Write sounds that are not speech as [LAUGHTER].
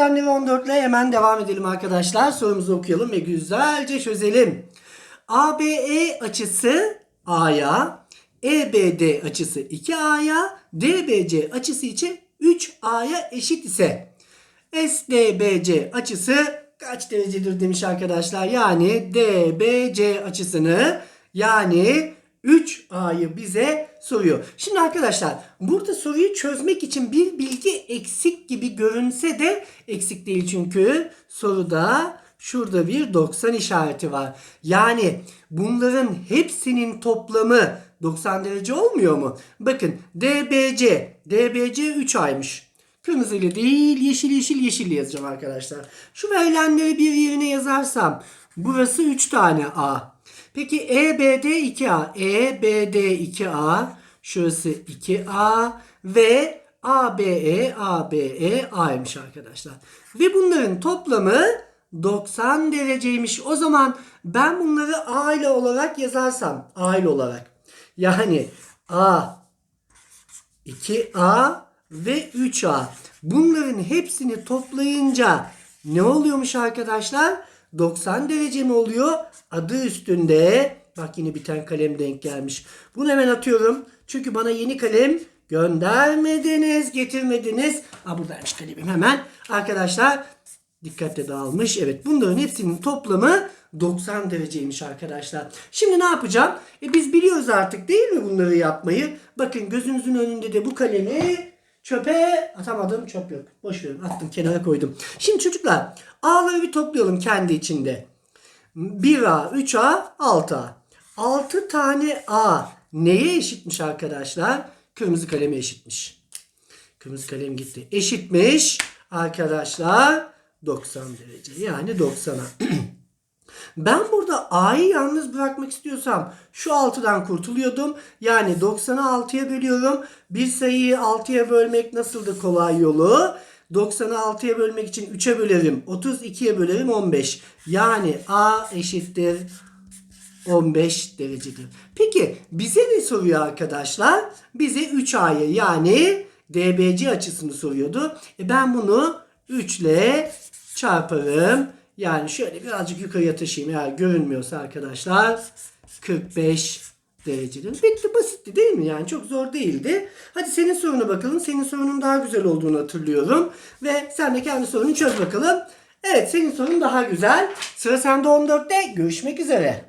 problemleri 14 ile hemen devam edelim arkadaşlar. Sorumuzu okuyalım ve güzelce çözelim. ABE açısı A'ya, EBD açısı 2A'ya, DBC açısı için 3A'ya eşit ise SDBC açısı kaç derecedir demiş arkadaşlar. Yani DBC açısını yani 3A'yı bize soruyor. Şimdi arkadaşlar burada soruyu çözmek için bir bilgi eksik gibi görünse de eksik değil çünkü soruda şurada bir 90 işareti var. Yani bunların hepsinin toplamı 90 derece olmuyor mu? Bakın DBC, DBC 3 aymış. Kırmızıyla değil yeşil yeşil yeşil yazacağım arkadaşlar. Şu verilenleri bir yerine yazarsam burası 3 tane A. Peki EBD 2A, EBD 2A, şurası 2A ve ABE, ABE A'ymış arkadaşlar. Ve bunların toplamı 90 dereceymiş. O zaman ben bunları A ile olarak yazarsam, A ile olarak. Yani A 2A ve 3A. Bunların hepsini toplayınca ne oluyormuş arkadaşlar? 90 derece mi oluyor? Adı üstünde. Bak yine bir tane kalem denk gelmiş. Bunu hemen atıyorum. Çünkü bana yeni kalem göndermediniz, getirmediniz. Aa buradaymış kalemim hemen. Arkadaşlar dikkatle dağılmış. Evet bunların hepsinin toplamı 90 dereceymiş arkadaşlar. Şimdi ne yapacağım? E biz biliyoruz artık değil mi bunları yapmayı? Bakın gözünüzün önünde de bu kalemi çöpe atamadım. Çöp yok. Boş. Attım kenara koydum. Şimdi çocuklar A'ları bir toplayalım kendi içinde. 1A, 3A, 6A. 6 tane A neye eşitmiş arkadaşlar? Kırmızı kaleme eşitmiş. Kırmızı kalem gitti. Eşitmiş arkadaşlar 90 derece. Yani 90'a. [CLEARS THROAT] Ben burada A'yı yalnız bırakmak istiyorsam şu 6'dan kurtuluyordum. Yani 90'ı 6'ya bölüyorum. Bir sayıyı 6'ya bölmek nasıldı kolay yolu? 90'ı 6'ya bölmek için 3'e bölerim. 32'ye bölerim 15. Yani A eşittir 15 derecedir. Peki bize ne soruyor arkadaşlar? Bize 3A'yı yani DBC açısını soruyordu. E ben bunu 3 ile çarparım. Yani şöyle birazcık yukarıya taşıyayım eğer görünmüyorsa arkadaşlar. 45 derecedir. Bitti basitti değil mi? Yani çok zor değildi. Hadi senin soruna bakalım. Senin sorunun daha güzel olduğunu hatırlıyorum. Ve sen de kendi sorunu çöz bakalım. Evet senin sorun daha güzel. Sıra sende 14'te. Görüşmek üzere.